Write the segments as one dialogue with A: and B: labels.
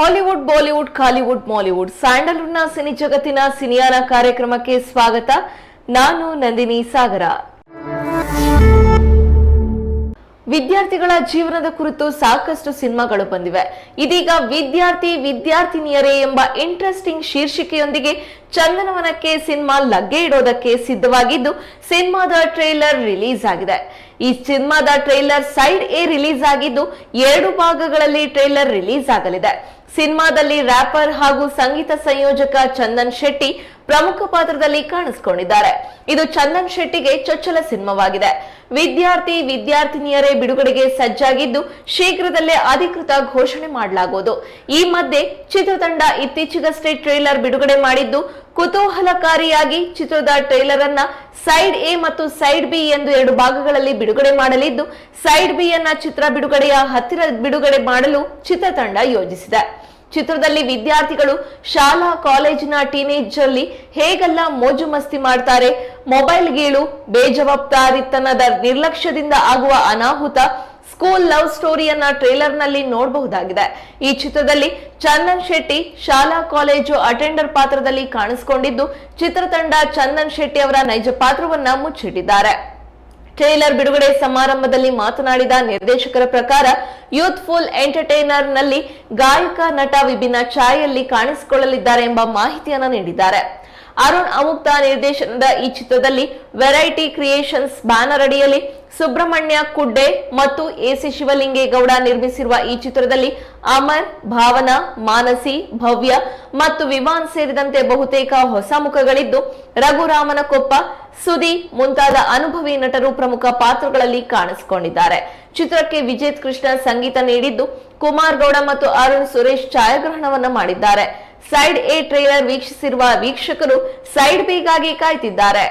A: Hollywood, Bollywood Kollywood Mollywood. ಸ್ಯಾಂಡಲ್ವುಡ್ನ cine ಜಗತ್ತಿನ ಸಿನಿಯಾನ ಕಾರ್ಯಕ್ರಮಕ್ಕೆ ಸ್ವಾಗತ. ನಾನು ನಂದಿನಿ ಸಾಗರ. ವಿದ್ಯಾರ್ಥಿಗಳ ಜೀವನದ ಕುರಿತು ಸಾಕಷ್ಟು ಸಿನಿಮಾಗಳು ಬಂದಿವೆ. ಇದೀಗ ವಿದ್ಯಾರ್ಥಿ, ವಿದ್ಯಾರ್ಥಿನಿಯರೇ ಎಂಬ ಇಂಟ್ರೆಸ್ಟಿಂಗ್ ಶೀರ್ಷಿಕೆಯೊಂದಿಗೆ ಚಂದನವನಕ್ಕೆ ಸಿನಿಮಾ ಲಗ್ಗೆ ಇಡೋದಕ್ಕೆ ಸಿದ್ಧವಾಗಿದ್ದು, ಸಿನಿಮಾದ ಟ್ರೇಲರ್ ರಿಲೀಸ್ ಆಗಿದೆ. ಈ ಸಿನಿಮಾದ ಟ್ರೇಲರ್ ಸೈಡ್ ಎ ರಿಲೀಸ್ ಆಗಿದ್ದು, ಎರಡು ಭಾಗಗಳಲ್ಲಿ ಟ್ರೇಲರ್ ರಿಲೀಸ್ ಆಗಲಿದೆ. ಸಿನಿಮಾದಲ್ಲಿ ರ್ಯಾಪರ್ ಹಾಗೂ ಸಂಗೀತ ಸಂಯೋಜಕ ಚಂದನ್ ಶೆಟ್ಟಿ ಪ್ರಮುಖ ಪಾತ್ರದಲ್ಲಿ ಕಾಣಿಸಿಕೊಂಡಿದ್ದಾರೆ. ಇದು ಚಂದನ್ ಶೆಟ್ಟಿಗೆ ಚೊಚ್ಚಲ ಸಿನಿಮಾವಾಗಿದೆ. ವಿದ್ಯಾರ್ಥಿ, ವಿದ್ಯಾರ್ಥಿನಿಯರೇ ಬಿಡುಗಡೆಗೆ ಸಜ್ಜಾಗಿದ್ದು ಶೀಘ್ರದಲ್ಲೇ ಅಧಿಕೃತ ಘೋಷಣೆ ಮಾಡಲಾಗುವುದು. ಈ ಮಧ್ಯೆ ಚಿತ್ರತಂಡ ಇತ್ತೀಚೆಗಷ್ಟೇ ಟ್ರೇಲರ್ ಬಿಡುಗಡೆ ಮಾಡಿದ್ದು, ಕುತೂಹಲಕಾರಿಯಾಗಿ ಚಿತ್ರದ ಟ್ರೇಲರ್ ಅನ್ನ ಸೈಡ್ ಎ ಮತ್ತು ಸೈಡ್ ಬಿ ಎಂದು ಎರಡು ಭಾಗಗಳಲ್ಲಿ ಬಿಡುಗಡೆ ಮಾಡಲಿದ್ದು, ಸೈಡ್ ಬಿ ಅನ್ನ ಚಿತ್ರ ಬಿಡುಗಡೆಯ ಹತ್ತಿರ ಬಿಡುಗಡೆ ಮಾಡಲು ಚಿತ್ರತಂಡ ಯೋಜಿಸಿದೆ. ಚಿತ್ರದಲ್ಲಿ ವಿದ್ಯಾರ್ಥಿಗಳು ಶಾಲಾ ಕಾಲೇಜಿನ ಟೀನೇಜ್ ಅಲ್ಲಿ ಹೇಗೆಲ್ಲ ಮೋಜು ಮಸ್ತಿ ಮಾಡ್ತಾರೆ, ಮೊಬೈಲ್ ಗೀಳು, ಬೇಜವಾಬ್ದಾರಿತನದ ನಿರ್ಲಕ್ಷ್ಯದಿಂದ ಆಗುವ ಅನಾಹುತ, ಸ್ಕೂಲ್ ಲವ್ ಸ್ಟೋರಿಯನ್ನ ಟ್ರೇಲರ್ನಲ್ಲಿ ನೋಡಬಹುದಾಗಿದೆ. ಈ ಚಿತ್ರದಲ್ಲಿ ಚಂದನ್ ಶೆಟ್ಟಿ ಶಾಲಾ ಕಾಲೇಜು ಅಟೆಂಡರ್ ಪಾತ್ರದಲ್ಲಿ ಕಾಣಿಸಿಕೊಂಡಿದ್ದು, ಚಿತ್ರತಂಡ ಚಂದನ್ ಶೆಟ್ಟಿ ಅವರ ನೈಜ ಪಾತ್ರವನ್ನ ಮುಚ್ಚಿಟ್ಟಿದ್ದಾರೆ. ಟ್ರೇಲರ್ ಬಿಡುಗಡೆ ಸಮಾರಂಭದಲ್ಲಿ ಮಾತನಾಡಿದ ನಿರ್ದೇಶಕರ ಪ್ರಕಾರ ಯೂತ್ಫುಲ್ ಎಂಟರ್ಟೈನರ್ನಲ್ಲಿ ಗಾಯಕ ನಟ ವಿಭಿನ್ನ ಛಾಯೆಯಲ್ಲಿ ಕಾಣಿಸಿಕೊಳ್ಳಲಿದ್ದಾರೆ ಎಂಬ ಮಾಹಿತಿಯನ್ನು ನೀಡಿದ್ದಾರೆ. ಅರುಣ್ ಅಮುಕ್ತ ನಿರ್ದೇಶನದ ಈ ಚಿತ್ರದಲ್ಲಿ ವೆರೈಟಿ ಕ್ರಿಯೇಷನ್ಸ್ ಬ್ಯಾನರ್ ಅಡಿಯಲ್ಲಿ ಸುಬ್ರಹ್ಮಣ್ಯ ಕುಡ್ಡೆ ಮತ್ತು ಎಸಿ ಶಿವಲಿಂಗೇಗೌಡ ನಿರ್ಮಿಸಿರುವ ಈ ಚಿತ್ರದಲ್ಲಿ ಅಮರ್, ಭಾವನಾ, ಮಾನಸಿ, ಭವ್ಯ ಮತ್ತು ವಿವಾನ್ ಸೇರಿದಂತೆ ಬಹುತೇಕ ಹೊಸ ಮುಖಗಳಿದ್ದು, ರಘುರಾಮನಕೊಪ್ಪ ಸುದಿ ಮುಂತಾದ ಅನುಭವಿ ನಟರು ಪ್ರಮುಖ ಪಾತ್ರಗಳಲ್ಲಿ ಕಾಣಿಸಿಕೊಂಡಿದ್ದಾರೆ. ಚಿತ್ರಕ್ಕೆ ವಿಜಯ್ ಕೃಷ್ಣ ಸಂಗೀತ ನೀಡಿದ್ದು, ಕುಮಾರ್ ಗೌಡ ಮತ್ತು ಅರುಣ್ ಸುರೇಶ್ ಛಾಯಾಗ್ರಹಣವನ್ನ ಮಾಡಿದ್ದಾರೆ. ಸೈಡ್ ಎ ಟ್ರೇಲರ್ ವೀಕ್ಷಿಸಿರುವ ವೀಕ್ಷಕರು ಸೈಡ್ ಬಿಗಾಗಿ ಕಾಯ್ತಿದ್ದಾರೆ.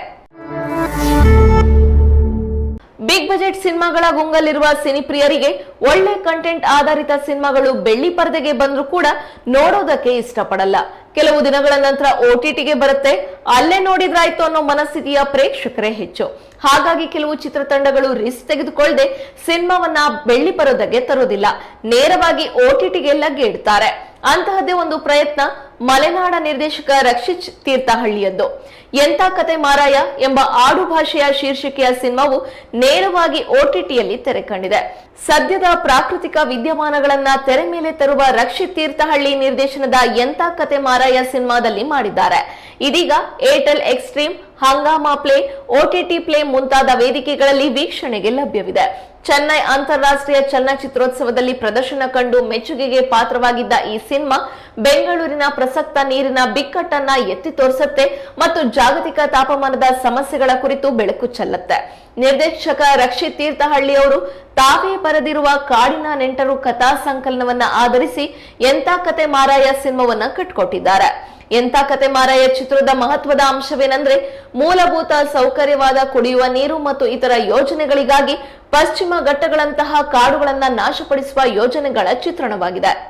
A: ಬಿಗ್ ಬಜೆಟ್ ಸಿನಿಮಾಗಳ ಗುಂಗಲ್ಲಿರುವ ಸಿನಿಪ್ರಿಯರಿಗೆ ಒಳ್ಳೆ ಕಂಟೆಂಟ್ ಆಧಾರಿತ ಸಿನಿಮಾಗಳು ಬೆಳ್ಳಿ ಪರದೆಗೆ ಬಂದ್ರೂ ಕೂಡ ನೋಡೋದಕ್ಕೆ ಇಷ್ಟಪಡಲ್ಲ. ಕೆಲವು ದಿನಗಳ ನಂತರ ಓಟಿಟಿಗೆ ಬರುತ್ತೆ. ಅಲ್ಲೇ ನೋಡಿದ್ರಾಯ್ತು ಅನ್ನೋ ಮನಸ್ಥಿತಿಯ ಪ್ರೇಕ್ಷಕರೇ ಹೆಚ್ಚು. ಹಾಗಾಗಿ ಕೆಲವು ಚಿತ್ರತಂಡಗಳು ರಿಸ್ಕ್ ತೆಗೆದುಕೊಳ್ಳದೆ ಸಿನಿಮಾವನ್ನ ಬೆಳ್ಳಿ ಪರದೆಗೆ ತರೋದಿಲ್ಲ. ನೇರವಾಗಿ ಓಟಿಟಿಗೆ ಲಗ್ಗೆ ಇಡ್ತಾರೆ. ಅಂತಹದ್ದೇ ಒಂದು ಪ್ರಯತ್ನ ಮಲೆನಾಡ ನಿರ್ದೇಶಕ ರಕ್ಷಿತ್ ತೀರ್ಥಹಳ್ಳಿಯದ್ದು. ಎಂತ ಕತೆ ಮಾರಾಯ ಎಂಬ ಆಡು ಭಾಷೆಯ ಶೀರ್ಷಿಕೆಯ ಸಿನಿಮಾವು ನೇರವಾಗಿ ಓಟಿಟಿಯಲ್ಲಿ ತೆರೆ ಕಂಡಿದೆ ಸದ್ಯದ ಪ್ರಾಕೃತಿಕ ವಿದ್ಯಮಾನಗಳನ್ನ ತೆರೆ ಮೇಲೆ ತರುವ ರಕ್ಷಿತ್ ತೀರ್ಥಹಳ್ಳಿ ನಿರ್ದೇಶನದ ಎಂತ ಕತೆ ಮಾರಾಯ ಸಿನಿಮಾದಲ್ಲಿ ಮಾಡಿದ್ದಾರೆ. ಇದೀಗ Airtel Xstream, Hungama play OTT play ಮುಂತಾದ ವೇದಿಕೆಗಳಲ್ಲಿ ವೀಕ್ಷಣೆಗೆ ಲಭ್ಯವಿದೆ. ಚೆನ್ನೈ ಅಂತಾರಾಷ್ಟ್ರೀಯ ಚಲನಚಿತ್ರೋತ್ಸವದಲ್ಲಿ ಪ್ರದರ್ಶನ ಕಂಡು ಮೆಚ್ಚುಗೆಗೆ ಪಾತ್ರವಾಗಿದ್ದ ಈ ಸಿನಿಮಾ ಬೆಂಗಳೂರಿನ ಪ್ರಸಕ್ತ ನೀರಿನ ಬಿಕ್ಕಟ್ಟನ್ನ ಎತ್ತಿ ತೋರಿಸುತ್ತೆ ಮತ್ತು ಜಾಗತಿಕ ತಾಪಮಾನದ ಸಮಸ್ಯೆಗಳ ಕುರಿತು ಬೆಳಕು ಚೆಲ್ಲುತ್ತೆ. ನಿರ್ದೇಶಕ ರಕ್ಷಿತ್ ತೀರ್ಥಹಳ್ಳಿ ಅವರು, ತಾವೇ ಬರೆದಿರುವ ಕಾಡಿನ ನೆಂಟರು ಕಥಾ ಸಂಕಲನವನ್ನ ಆಧರಿಸಿ ಎಂತ ಕತೆ ಮಾರಾಯ ಸಿನಿಮಾವನ್ನ ಕಟ್ಕೊಟ್ಟಿದ್ದಾರೆ. ಎಂತ ಕತೆ ಮಾರಾಯ? ಚಿತ್ರದ ಮಹತ್ವದ ಅಂಶವೇನೆಂದ್ರೆ ಮೂಲಭೂತ ಸೌಕರ್ಯವಾದ ಕುಡಿಯುವ ನೀರು ಮತ್ತು ಇತರ ಯೋಜನೆಗಳಿಗಾಗಿ ಪಶ್ಚಿಮ ಘಟ್ಟಗಳಂತಹ ಕಾಡುಗಳನ್ನ ನಾಶಪಡಿಸುವ ಯೋಜನೆಗಳ ಚಿತ್ರಣವಾಗಿದೆ.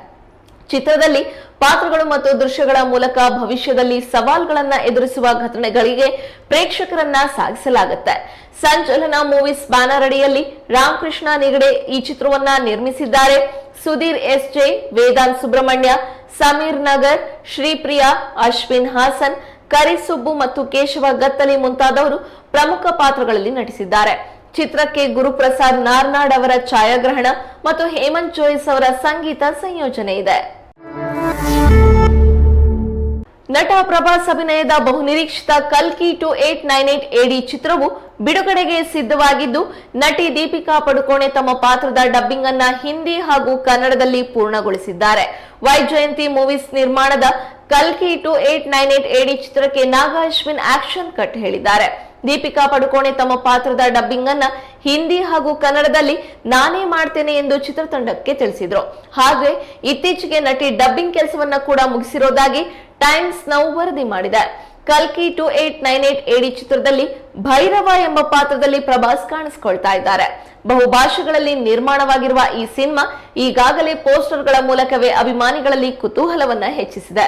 A: ಚಿತ್ರದಲ್ಲಿ ಪಾತ್ರಗಳು ಮತ್ತು ದೃಶ್ಯಗಳ ಮೂಲಕ ಭವಿಷ್ಯದಲ್ಲಿ ಸವಾಲ್ಗಳನ್ನ ಎದುರಿಸುವ ಘಟನೆಗಳಿಗೆ ಪ್ರೇಕ್ಷಕರನ್ನ ಸಾಗಿಸಲಾಗುತ್ತೆ. ಸಂಚಲನ ಮೂವೀಸ್ ಬ್ಯಾನರ್ ಅಡಿಯಲ್ಲಿ ರಾಮಕೃಷ್ಣ ನಿಗಡೆ ಈ ಚಿತ್ರವನ್ನ ನಿರ್ಮಿಸಿದ್ದಾರೆ. ಸುಧೀರ್ ಎಸ್ ಜೆ, ವೇದಾಂತ್ ಸುಬ್ರಹ್ಮಣ್ಯ, ಸಮೀರ್ ನಗರ್, ಶ್ರೀಪ್ರಿಯಾ, ಅಶ್ವಿನ್ ಹಾಸನ್ ಕರಿಸುಬ್ಬು ಮತ್ತು ಕೇಶವ ಗತ್ತಲಿ ಮುಂತಾದವರು ಪ್ರಮುಖ ಪಾತ್ರಗಳಲ್ಲಿ ನಟಿಸಿದ್ದಾರೆ. ಚಿತ್ರಕ್ಕೆ ಗುರುಪ್ರಸಾದ್ ನಾರ್ನಾಡ್ ಅವರ ಛಾಯಾಗ್ರಹಣ ಮತ್ತು ಹೇಮಂತ್ ಜೋಯಿಸ್ ಅವರ ಸಂಗೀತ ಸಂಯೋಜನೆ ಇದೆ. ನಟ ಪ್ರಭಾಸ್ ಅಭಿನಯದ ಬಹುನಿರೀಕ್ಷಿತ ಕಲ್ಕಿ ಟು ಏಟ್ ನೈನ್ ಏಟ್ ಎಡಿ ಚಿತ್ರವು ಬಿಡುಗಡೆಗೆ ಸಿದ್ಧವಾಗಿದ್ದು, ನಟಿ ದೀಪಿಕಾ ಪಡುಕೋಣೆ ತಮ್ಮ ಪಾತ್ರದ ಡಬ್ಬಿಂಗ್ ಅನ್ನ ಹಿಂದಿ ಹಾಗೂ ಕನ್ನಡದಲ್ಲಿ ಪೂರ್ಣಗೊಳಿಸಿದ್ದಾರೆ. ವೈ ಜಯಂತಿ ಮೂವೀಸ್ ನಿರ್ಮಾಣದ ಕಲ್ಕಿ ಟು ಏಟ್ ನೈನ್ ಏಟ್ ಎಡಿ ಚಿತ್ರಕ್ಕೆ ನಾಗ ಅಶ್ವಿನ್ ಆಕ್ಷನ್ ಕಟ್ ಹೇಳಿದ್ದಾರೆ. ದೀಪಿಕಾ ಪಡುಕೋಣೆ ತಮ್ಮ ಪಾತ್ರದ ಡಬ್ಬಿಂಗ್ ಅನ್ನ ಹಿಂದಿ ಹಾಗೂ ಕನ್ನಡದಲ್ಲಿ ನಾನೇ ಮಾಡ್ತೇನೆ ಎಂದು ಚಿತ್ರತಂಡಕ್ಕೆ ತಿಳಿಸಿದ್ರು. ಹಾಗೆ, ಇತ್ತೀಚೆಗೆ ನಟಿ ಡಬ್ಬಿಂಗ್ ಕೆಲಸವನ್ನ ಕೂಡ ಮುಗಿಸಿರೋದಾಗಿ ಟೈಮ್ಸ್ ನೌ ವರದಿ ಮಾಡಿದೆ. ಕಲ್ಕಿ ಟು ಏಟ್ ನೈನ್ ಏಟ್ ಎಡಿ ಚಿತ್ರದಲ್ಲಿ ಭೈರವ ಎಂಬ ಪಾತ್ರದಲ್ಲಿ ಪ್ರಭಾಸ್ ಕಾಣಿಸಿಕೊಳ್ತಾ ಇದ್ದಾರೆ. ಬಹುಭಾಷೆಗಳಲ್ಲಿ ನಿರ್ಮಾಣವಾಗಿರುವ ಈ ಸಿನಿಮಾ ಈಗಾಗಲೇ ಪೋಸ್ಟರ್ಗಳ ಮೂಲಕವೇ ಅಭಿಮಾನಿಗಳಲ್ಲಿ ಕುತೂಹಲವನ್ನ ಹೆಚ್ಚಿಸಿದೆ.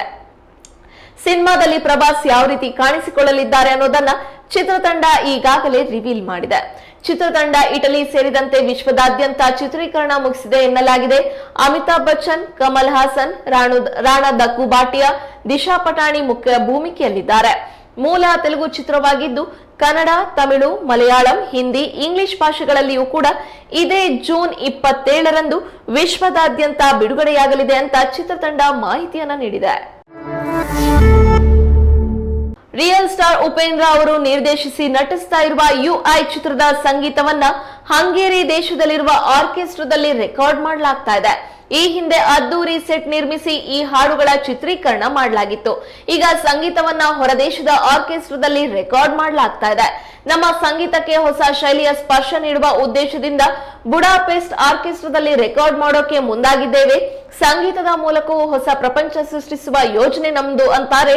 A: ಸಿನಿಮಾದಲ್ಲಿ ಪ್ರಭಾಸ್ ಯಾವ ರೀತಿ ಕಾಣಿಸಿಕೊಳ್ಳಲಿದ್ದಾರೆ ಅನ್ನೋದನ್ನ ಚಿತ್ರತಂಡ ಈಗಾಗಲೇ ರಿವೀಲ್ ಮಾಡಿದೆ. ಚಿತ್ರತಂಡ ಇಟಲಿ ಸೇರಿದಂತೆ ವಿಶ್ವದಾದ್ಯಂತ ಚಿತ್ರೀಕರಣ ಮುಗಿಸಿದೆ ಎನ್ನಲಾಗಿದೆ. ಅಮಿತಾಬ್ ಬಚ್ಚನ್, ಕಮಲ್ ಹಾಸನ್, ರಾಣು ರಾಣಾ ದಕ್ಕುಬಾಟಿಯಾ ದಿಶಾ ಪಟಾಣಿ ಮುಖ್ಯ ಭೂಮಿಕೆಯಲ್ಲಿದ್ದಾರೆ. ಮೂಲ ತೆಲುಗು ಚಿತ್ರವಾಗಿದ್ದು, ಕನ್ನಡ, ತಮಿಳು, ಮಲಯಾಳಂ, ಹಿಂದಿ, ಇಂಗ್ಲಿಷ್ ಭಾಷೆಗಳಲ್ಲಿಯೂ ಕೂಡ ಇದೇ ಜೂನ್ ಇಪ್ಪತ್ತೇಳರಂದು ವಿಶ್ವದಾದ್ಯಂತ ಬಿಡುಗಡೆಯಾಗಲಿದೆ ಅಂತ ಚಿತ್ರತಂಡ ಮಾಹಿತಿಯನ್ನ ನೀಡಿದೆ. ರಿಯಲ್ ಸ್ಟಾರ್ ಉಪೇಂದ್ರ ಅವರು ನಿರ್ದೇಶಿಸಿ ನಟಿಸ್ತಾ ಇರುವ ಯುಐ ಚಿತ್ರದ ಸಂಗೀತವನ್ನ ಹಂಗೇರಿ ದೇಶದಲ್ಲಿರುವ ಆರ್ಕೆಸ್ಟ್ರಾದಲ್ಲಿ ರೆಕಾರ್ಡ್ ಮಾಡಲಾಗ್ತಾ ಇದೆ. ಈ ಹಿಂದೆ ಅದ್ದೂರಿ ಸೆಟ್ ನಿರ್ಮಿಸಿ ಈ ಹಾಡುಗಳ ಚಿತ್ರೀಕರಣ ಮಾಡಲಾಗಿತ್ತು. ಈಗ ಸಂಗೀತವನ್ನ ಹೊರದೇಶದ ಆರ್ಕೆಸ್ಟ್ರಾದಲ್ಲಿ ರೆಕಾರ್ಡ್ ಮಾಡಲಾಗ್ತಾ ಇದೆ. ನಮ್ಮ ಸಂಗೀತಕ್ಕೆ ಹೊಸ ಶೈಲಿಯ ಸ್ಪರ್ಶ ನೀಡುವ ಉದ್ದೇಶದಿಂದ ಬುಡಾಪೆಸ್ಟ್ ಆರ್ಕೆಸ್ಟ್ರಾದಲ್ಲಿ ರೆಕಾರ್ಡ್ ಮಾಡೋಕೆ ಮುಂದಾಗಿದ್ದೇವೆ. ಸಂಗೀತದ ಮೂಲಕವೂ ಹೊಸ ಪ್ರಪಂಚ ಸೃಷ್ಟಿಸುವ ಯೋಜನೆ ನಮ್ದು ಅಂತಾರೆ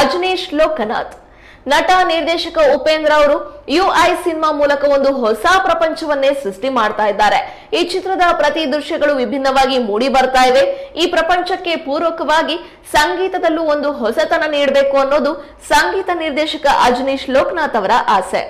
A: ಅಜನೀಶ್ ಲೋಕನಾಥ್. ನಟ, ನಿರ್ದೇಶಕ ಉಪೇಂದ್ರ ಅವರು ಯುಐ ಸಿನಿಮಾ ಮೂಲಕ ಒಂದು ಹೊಸ ಪ್ರಪಂಚವನ್ನೇ ಸೃಷ್ಟಿ ಮಾಡ್ತಾ ಇದ್ದಾರೆ. ಈ ಚಿತ್ರದ ಪ್ರತಿ ದೃಶ್ಯಗಳು ವಿಭಿನ್ನವಾಗಿ ಮೂಡಿ ಬರ್ತಾ ಇವೆ. ಈ ಪ್ರಪಂಚಕ್ಕೆ ಪೂರಕವಾಗಿ ಸಂಗೀತದಲ್ಲೂ ಒಂದು ಹೊಸತನ ನೀಡಬೇಕು ಅನ್ನೋದು ಸಂಗೀತ ನಿರ್ದೇಶಕ ಅಜನೀಶ್ ಲೋಕನಾಥ್ ಅವರ ಆಸೆ.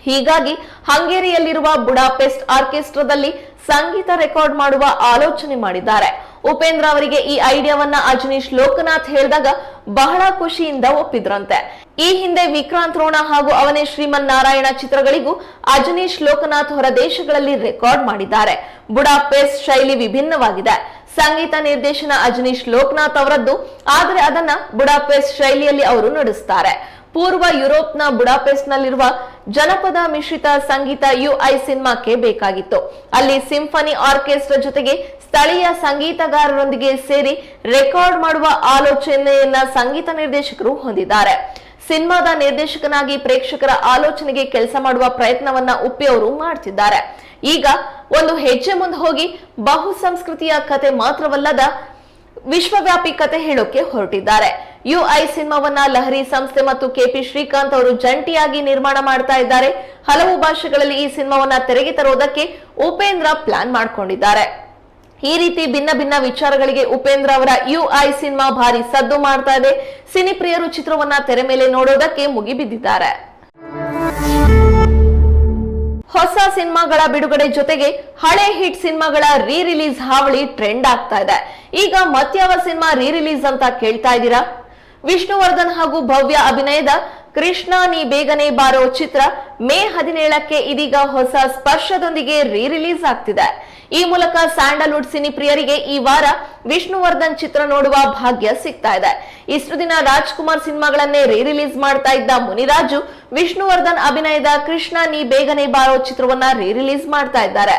A: ಹೀಗಾಗಿ ಹಂಗೇರಿಯಲ್ಲಿರುವ ಬುಡಾಪೆಸ್ಟ್ ಆರ್ಕೆಸ್ಟ್ರಾದಲ್ಲಿ ಸಂಗೀತ ರೆಕಾರ್ಡ್ ಮಾಡುವ ಆಲೋಚನೆ ಮಾಡಿದ್ದಾರೆ. ಉಪೇಂದ್ರ ಅವರಿಗೆ ಈ ಐಡಿಯಾವನ್ನ ಅಜನೀಶ್ ಲೋಕನಾಥ್ ಹೇಳಿದಾಗ ಬಹಳ ಖುಷಿಯಿಂದ ಒಪ್ಪಿದ್ರಂತೆ. ಈ ಹಿಂದೆ ವಿಕ್ರಾಂತ್ ರೋಣ ಹಾಗೂ ಅವನೇ ಶ್ರೀಮನ್ ನಾರಾಯಣ ಚಿತ್ರಗಳಿಗೂ ಅಜನೀಶ್ ಲೋಕನಾಥ್ ಹೊರ ದೇಶಗಳಲ್ಲಿ ರೆಕಾರ್ಡ್ ಮಾಡಿದ್ದಾರೆ. ಬುಡಾಪೆಸ್ಟ್ ಶೈಲಿ ವಿಭಿನ್ನವಾಗಿದೆ. ಸಂಗೀತ ನಿರ್ದೇಶನ ಅಜನೀಶ್ ಲೋಕನಾಥ್ ಅವರದ್ದು, ಆದರೆ ಅದನ್ನ ಬುಡಾಪೆಸ್ಟ್ ಶೈಲಿಯಲ್ಲಿ ಅವರು ನಡೆಸ್ತಾರೆ. ಪೂರ್ವ ಯುರೋಪ್ನ ಬುಡಾಪೆಸ್ಟ್ನಲ್ಲಿರುವ ಜನಪದ ಮಿಶ್ರಿತ ಸಂಗೀತ ಯುಐ ಸಿನಿಮಾಕ್ಕೆ ಬೇಕಾಗಿತ್ತು. ಅಲ್ಲಿ ಸಿಂಫನಿ ಆರ್ಕೆಸ್ಟ್ರಾ ಜೊತೆಗೆ ಸ್ಥಳೀಯ ಸಂಗೀತಗಾರರೊಂದಿಗೆ ಸೇರಿ ರೆಕಾರ್ಡ್ ಮಾಡುವ ಆಲೋಚನೆಯನ್ನ ಸಂಗೀತ ನಿರ್ದೇಶಕರು ಹೊಂದಿದ್ದಾರೆ. ಸಿನಿಮಾದ ನಿರ್ದೇಶಕನಾಗಿ ಪ್ರೇಕ್ಷಕರ ಆಲೋಚನೆಗೆ ಕೆಲಸ ಮಾಡುವ ಪ್ರಯತ್ನವನ್ನ ಉಪ್ಪಿ ಅವರು ಮಾಡ್ತಿದ್ದಾರೆ. ಈಗ ಒಂದು ಹೆಜ್ಜೆ ಮುಂದೆ ಹೋಗಿ ಬಹು ಸಂಸ್ಕೃತಿಯ ಕತೆ ಮಾತ್ರವಲ್ಲದ ವಿಶ್ವವ್ಯಾಪಿ ಕತೆ ಹೇಳೋಕೆ ಹೊರಟಿದ್ದಾರೆ. ಯುಐ ಸಿನಿಮಾವನ್ನ ಲಹರಿ ಸಂಸ್ಥೆ ಮತ್ತು ಕೆಪಿ ಶ್ರೀಕಾಂತ್ ಅವರು ಜಂಟಿಯಾಗಿ ನಿರ್ಮಾಣ ಮಾಡ್ತಾ ಇದ್ದಾರೆ. ಹಲವು ಭಾಷೆಗಳಲ್ಲಿ ಈ ಸಿನಿಮಾವನ್ನ ತೆರೆಗೆ ತರೋದಕ್ಕೆ ಉಪೇಂದ್ರ ಪ್ಲಾನ್ ಮಾಡ್ಕೊಂಡಿದ್ದಾರೆ. ಈ ರೀತಿ ಭಿನ್ನ ಭಿನ್ನ ವಿಚಾರಗಳಿಗೆ ಉಪೇಂದ್ರ ಅವರ ಯುಐ ಸಿನಿಮಾ ಭಾರಿ ಸದ್ದು ಮಾಡ್ತಾ ಇದೆ. ಸಿನಿಪ್ರಿಯರು ಚಿತ್ರವನ್ನ ತೆರೆ ಮೇಲೆ ನೋಡೋದಕ್ಕೆ ಮುಗಿಬಿದ್ದಿದ್ದಾರೆ. ಹೊಸ ಸಿನಿಮಾಗಳ ಬಿಡುಗಡೆ ಜೊತೆಗೆ ಹಳೆ ಹಿಟ್ ಸಿನಿಮಾಗಳ ರೀ ರಿಲೀಸ್ ಹಾವಳಿ ಟ್ರೆಂಡ್ ಆಗ್ತಾ ಇದೆ. ಈಗ ಮತ್ಯಾವ ಸಿನಿಮಾ ರೀ ರಿಲೀಸ್ ಅಂತ ಕೇಳ್ತಾ ಇದ್ದೀರಾ? ವಿಷ್ಣುವರ್ಧನ್ ಹಾಗೂ ಭವ್ಯ ಅಭಿನಯದ ಕೃಷ್ಣ ನೀ ಬೇಗನೆ ಬಾರೋ ಚಿತ್ರ ಮೇ ಹದಿನೇಳಕ್ಕೆ ಇದೀಗ ಹೊಸ ಸ್ಪರ್ಶದೊಂದಿಗೆ ರೀ ರಿಲೀಸ್ ಆಗ್ತಿದೆ. ಈ ಮೂಲಕ ಸ್ಯಾಂಡಲ್ವುಡ್ ಸಿನಿ ಪ್ರಿಯರಿಗೆ ಈ ವಾರ ವಿಷ್ಣುವರ್ಧನ್ ಚಿತ್ರ ನೋಡುವ ಭಾಗ್ಯ ಸಿಗ್ತಾ ಇದೆ. ಇಷ್ಟು ದಿನ ರಾಜ್ಕುಮಾರ್ ಸಿನಿಮಾಗಳನ್ನೇ ರೀ ರಿಲೀಸ್ ಮಾಡ್ತಾ ಇದ್ದ ಮುನಿರಾಜು, ವಿಷ್ಣುವರ್ಧನ್ ಅಭಿನಯದ ಕೃಷ್ಣ ನೀ ಬೇಗನೆ ಬಾರೋ ಚಿತ್ರವನ್ನ ರೀ ರಿಲೀಸ್ ಮಾಡ್ತಾ ಇದ್ದಾರೆ.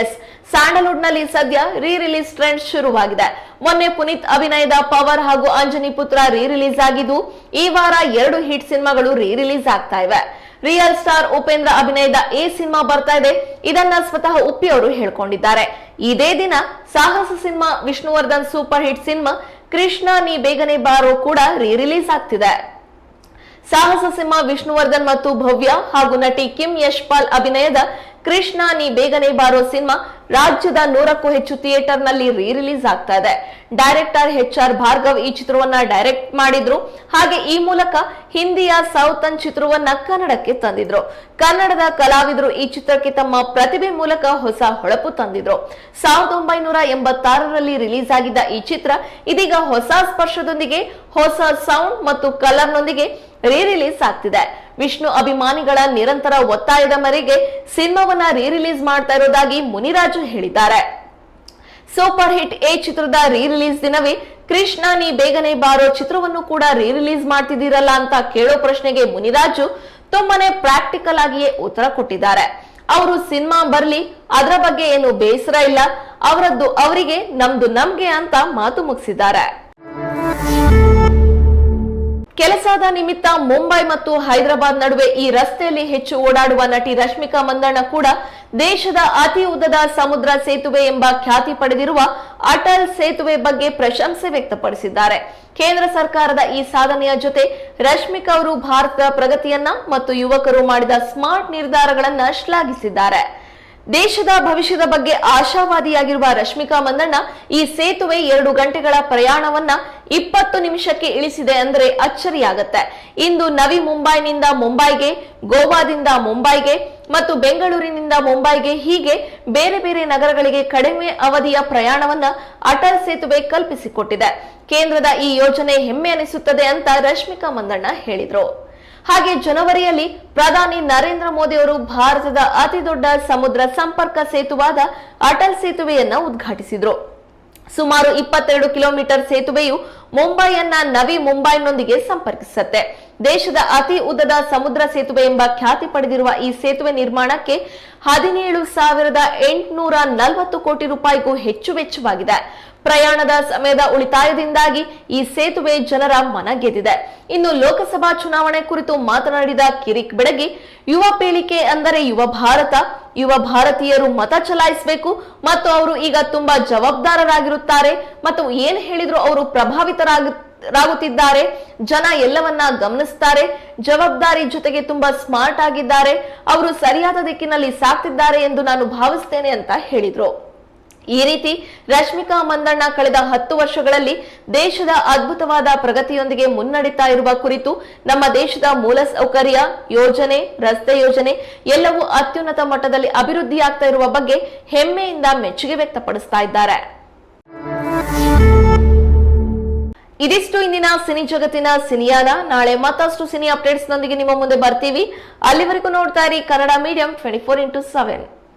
A: ಎಸ್ ಸ್ಯಾಂಡಲ್ವುಡ್ನಲ್ಲಿ ಸದ್ಯ ರೀ ರಿಲೀಸ್ ಟ್ರೆಂಡ್ ಶುರುವಾಗಿದೆ. ಮೊನ್ನೆ ಪುನೀತ್ ಅಭಿನಯದ ಪವರ್ ಹಾಗೂ ಅಂಜನಿ ಪುತ್ರ ರೀ ರಿಲೀಸ್ ಆಗಿದ್ದು, ಈ ವಾರ ಎರಡು ಹಿಟ್ ಸಿನಿಮಾಗಳು ರೀ ರಿಲೀಸ್ ಆಗ್ತಾ ಇವೆ. ರಿಯಲ್ ಸ್ಟಾರ್ ಉಪೇಂದ್ರ ಅಭಿನಯದ ಈ ಸಿನಿಮಾ ಬರ್ತಾ ಇದೆ. ಇದನ್ನ ಸ್ವತಃ ಉಪ್ಪಿ ಅವರು ಹೇಳ್ಕೊಂಡಿದ್ದಾರೆ. ಇದೇ ದಿನ ಸಾಹಸ cinema Vishnuvardhan super hit cinema Krishna Nee Begane ಬಾರೋ ಕೂಡ ರೀ ರಿಲೀಸ್ ಆಗ್ತಿದೆ. ಸಾಹಸ ಸಿಂಹ ವಿಷ್ಣುವರ್ಧನ್ ಮತ್ತು ಭವ್ಯ ಹಾಗೂ ನಟಿ ಕಿಮ್ ಯಶ್ಪಾಲ್ ಅಭಿನಯದ ಕೃಷ್ಣ, ನೀ ಬೇಗನೆ ಬಾರೋ ಸಿನಿಮಾ ರಾಜ್ಯದ ನೂರಕ್ಕೂ ಹೆಚ್ಚು ಥಿಯೇಟರ್ನಲ್ಲಿ ರೀ ರಿಲೀಸ್ ಆಗ್ತಾ ಇದೆ. ಡೈರೆಕ್ಟರ್ ಎಚ್ ಆರ್ ಭಾರ್ಗವ್ ಈ ಚಿತ್ರವನ್ನ ಡೈರೆಕ್ಟ್ ಮಾಡಿದ್ರು. ಹಾಗೆ ಈ ಮೂಲಕ ಹಿಂದಿಯ ಸೌತನ್ ಚಿತ್ರವನ್ನ ಕನ್ನಡಕ್ಕೆ ತಂದಿದ್ರು. ಕನ್ನಡದ ಕಲಾವಿದರು ಈ ಚಿತ್ರಕ್ಕೆ ತಮ್ಮ ಪ್ರತಿಭೆ ಮೂಲಕ ಹೊಸ ಹೊಳಪು ತಂದಿದ್ರು. ಸಾವಿರದ ಒಂಬೈನೂರ ಎಂಬತ್ತಾರರಲ್ಲಿ ರಿಲೀಸ್ ಆಗಿದ್ದ ಈ ಚಿತ್ರ ಇದೀಗ ಹೊಸ ಸ್ಪರ್ಶದೊಂದಿಗೆ, ಹೊಸ ಸೌಂಡ್ ಮತ್ತು ಕಲರ್ನೊಂದಿಗೆ ರೀ ರಿಲೀಸ್ ಆಗ್ತಿದೆ. ವಿಷ್ಣು ಅಭಿಮಾನಿಗಳ ನಿರಂತರ ಒತ್ತಾಯದ ಮೇರೆಗೆ ಸಿನಿಮಾವನ್ನ ರೀ ರಿಲೀಸ್ ಮಾಡ್ತಾ ಇರೋದಾಗಿ ಮುನಿರಾಜು ಹೇಳಿದ್ದಾರೆ. ಸೂಪರ್ ಹಿಟ್ ಎ ಚಿತ್ರದ ರೀ ರಿಲೀಸ್ ದಿನವೇ ಕೃಷ್ಣ ನೀ ಬೇಗನೆ ಬಾರೋ ಚಿತ್ರವನ್ನು ಕೂಡ ರೀ ರಿಲೀಸ್ ಮಾಡ್ತಿದ್ದೀರಲ್ಲ ಅಂತ ಕೇಳೋ ಪ್ರಶ್ನೆಗೆ ಮುನಿರಾಜು ತುಂಬಾನೇ ಪ್ರಾಕ್ಟಿಕಲ್ ಆಗಿಯೇ ಉತ್ತರ ಕೊಟ್ಟಿದ್ದಾರೆ. ಅವರು ಸಿನಿಮಾ ಬರಲಿ, ಅದರ ಬಗ್ಗೆ ಏನು ಬೇಸರ ಇಲ್ಲ, ಅವರದ್ದು ಅವರಿಗೆ ನಮ್ದು ನಮ್ಗೆ ಅಂತ ಮಾತು ಮುಗಿಸಿದ್ದಾರೆ. ಕೆಲಸದ ನಿಮಿತ್ತ ಮುಂಬೈ ಮತ್ತು ಹೈದರಾಬಾದ್ ನಡುವೆ ಈ ರಸ್ತೆಯಲ್ಲಿ ಹೆಚ್ಚು ಓಡಾಡುವ ನಟಿ ರಶ್ಮಿಕಾ ಮಂದಣ್ಣ ಕೂಡ ದೇಶದ ಅತಿ ಉದ್ದದ ಸಮುದ್ರ ಸೇತುವೆ ಎಂಬ ಖ್ಯಾತಿ ಪಡೆದಿರುವ ಅಟಲ್ ಸೇತುವೆ ಬಗ್ಗೆ ಪ್ರಶಂಸೆ ವ್ಯಕ್ತಪಡಿಸಿದ್ದಾರೆ. ಕೇಂದ್ರ ಸರ್ಕಾರದ ಈ ಸಾಧನೆಯ ಜೊತೆ ರಶ್ಮಿಕಾ ಅವರು ಭಾರತದ ಪ್ರಗತಿಯನ್ನ ಮತ್ತು ಯುವಕರು ಮಾಡಿದ ಸ್ಮಾರ್ಟ್ ನಿರ್ಧಾರಗಳನ್ನ ಶ್ಲಾಘಿಸಿದ್ದಾರೆ. ದೇಶದ ಭವಿಷ್ಯದ ಬಗ್ಗೆ ಆಶಾವಾದಿಯಾಗಿರುವ ರಶ್ಮಿಕಾ ಮಂದಣ್ಣ ಈ ಸೇತುವೆ ಎರಡು ಗಂಟೆಗಳ ಪ್ರಯಾಣವನ್ನ ಇಪ್ಪತ್ತು ನಿಮಿಷಕ್ಕೆ ಇಳಿಸಿದೆ ಅಂದರೆ ಅಚ್ಚರಿಯಾಗತ್ತೆ. ಇಂದು ನವಿ ಮುಂಬೈನಿಂದ ಮುಂಬೈಗೆ, ಗೋವಾದಿಂದ ಮುಂಬೈಗೆ ಮತ್ತು ಬೆಂಗಳೂರಿನಿಂದ ಮುಂಬೈಗೆ ಹೀಗೆ ಬೇರೆ ಬೇರೆ ನಗರಗಳಿಗೆ ಕಡಿಮೆ ಅವಧಿಯ ಪ್ರಯಾಣವನ್ನ ಅಟಲ್ ಸೇತುವೆ ಕಲ್ಪಿಸಿಕೊಟ್ಟಿದೆ. ಕೇಂದ್ರದ ಈ ಯೋಜನೆ ಹೆಮ್ಮೆ ಅನಿಸುತ್ತದೆ ಅಂತ ರಶ್ಮಿಕಾ ಮಂದಣ್ಣ ಹೇಳಿದ್ರು. ಹಾಗೆ ಜನವರಿಯಲ್ಲಿ ಪ್ರಧಾನಿ ನರೇಂದ್ರ ಮೋದಿ ಅವರು ಭಾರತದ ಅತಿ ದೊಡ್ಡ ಸಮುದ್ರ ಸಂಪರ್ಕ ಸೇತುವಾದ ಅಟಲ್ ಸೇತುವೆಯನ್ನ ಉದ್ಘಾಟಿಸಿದ್ರು. ಸುಮಾರು ಇಪ್ಪತ್ತೆರಡು ಕಿಲೋಮೀಟರ್ ಸೇತುವೆಯು ಮುಂಬೈಯನ್ನ ನವಿ ಮುಂಬೈನೊಂದಿಗೆ ಸಂಪರ್ಕಿಸುತ್ತೆ. ದೇಶದ ಅತಿ ಉದ್ದದ ಸಮುದ್ರ ಸೇತುವೆ ಎಂಬ ಖ್ಯಾತಿ ಪಡೆದಿರುವ ಈ ಸೇತುವೆ ನಿರ್ಮಾಣಕ್ಕೆ ಹದಿನೇಳು ಸಾವಿರದ ಎಂಟುನೂರ ನಲವತ್ತು ಕೋಟಿ ರೂಪಾಯಿಗೂ ಹೆಚ್ಚು ವೆಚ್ಚವಾಗಿದೆ. ಪ್ರಯಾಣದ ಸಮಯದ ಉಳಿತಾಯದಿಂದಾಗಿ ಈ ಸೇತುವೆ ಜನರ ಮನ ಗೆದ್ದಿದೆ. ಇನ್ನು ಲೋಕಸಭಾ ಚುನಾವಣೆ ಕುರಿತು ಮಾತನಾಡಿದ ಕಿರಿಕ್ ಬೆಡಗಿ, ಯುವ ಪೀಳಿಗೆ ಅಂದರೆ ಯುವ ಭಾರತ, ಯುವ ಭಾರತೀಯರು ಮತ ಚಲಾಯಿಸಬೇಕು ಮತ್ತು ಅವರು ಈಗ ತುಂಬಾ ಜವಾಬ್ದಾರರಾಗಿರುತ್ತಾರೆ ಮತ್ತು ಏನ್ ಹೇಳಿದ್ರು ಅವರು ಪ್ರಭಾವಿತರಾಗ, ರಾಗುತ್ತಿದ್ದಾರೆ. ಜನ ಎಲ್ಲವನ್ನ ಗಮನಿಸ್ತಾರೆ. ಜವಾಬ್ದಾರಿ ಜೊತೆಗೆ ತುಂಬಾ ಸ್ಮಾರ್ಟ್ ಆಗಿದ್ದಾರೆ. ಅವರು ಸರಿಯಾದ ದಿಕ್ಕಿನಲ್ಲಿ ಸಾಕ್ತಿದ್ದಾರೆ ಎಂದು ನಾನು ಭಾವಿಸ್ತೇನೆ, ಅಂತ ಹೇಳಿದ್ರು. ಈ ರೀತಿ ರಶ್ಮಿಕಾ ಮಂದಣ್ಣ ಕಳೆದ ಹತ್ತು ವರ್ಷಗಳಲ್ಲಿ ದೇಶದ ಅದ್ಭುತವಾದ ಪ್ರಗತಿಯೊಂದಿಗೆ ಮುನ್ನಡೀತಾ ಇರುವ ಕುರಿತು ನಮ್ಮ ದೇಶದ ಮೂಲಸೌಕರ್ಯ ಯೋಜನೆ, ರಸ್ತೆ ಯೋಜನೆ ಎಲ್ಲವೂ ಅತ್ಯುನ್ನತ ಮಟ್ಟದಲ್ಲಿ ಅಭಿವೃದ್ಧಿಯಾಗ್ತಾ ಇರುವ ಬಗ್ಗೆ ಹೆಮ್ಮೆಯಿಂದ ಮೆಚ್ಚುಗೆ ವ್ಯಕ್ತಪಡಿಸ್ತಾ ಇದ್ದಾರೆ. ಇದಿಷ್ಟು ಇಂದಿನ ಸಿನಿ ಜಗತ್ತಿನ ಸಿನಿಯಾನ. ನಾಳೆ ಮತ್ತಷ್ಟು ಸಿನಿ ಅಪ್ಡೇಟ್ಸ್ ನೊಂದಿಗೆ ನಿಮ್ಮ ಮುಂದೆ ಬರ್ತೀವಿ. ಅಲ್ಲಿವರೆಗೂ ನೋಡ್ತಾ ಇರಿ Kannada medium twenty four into seven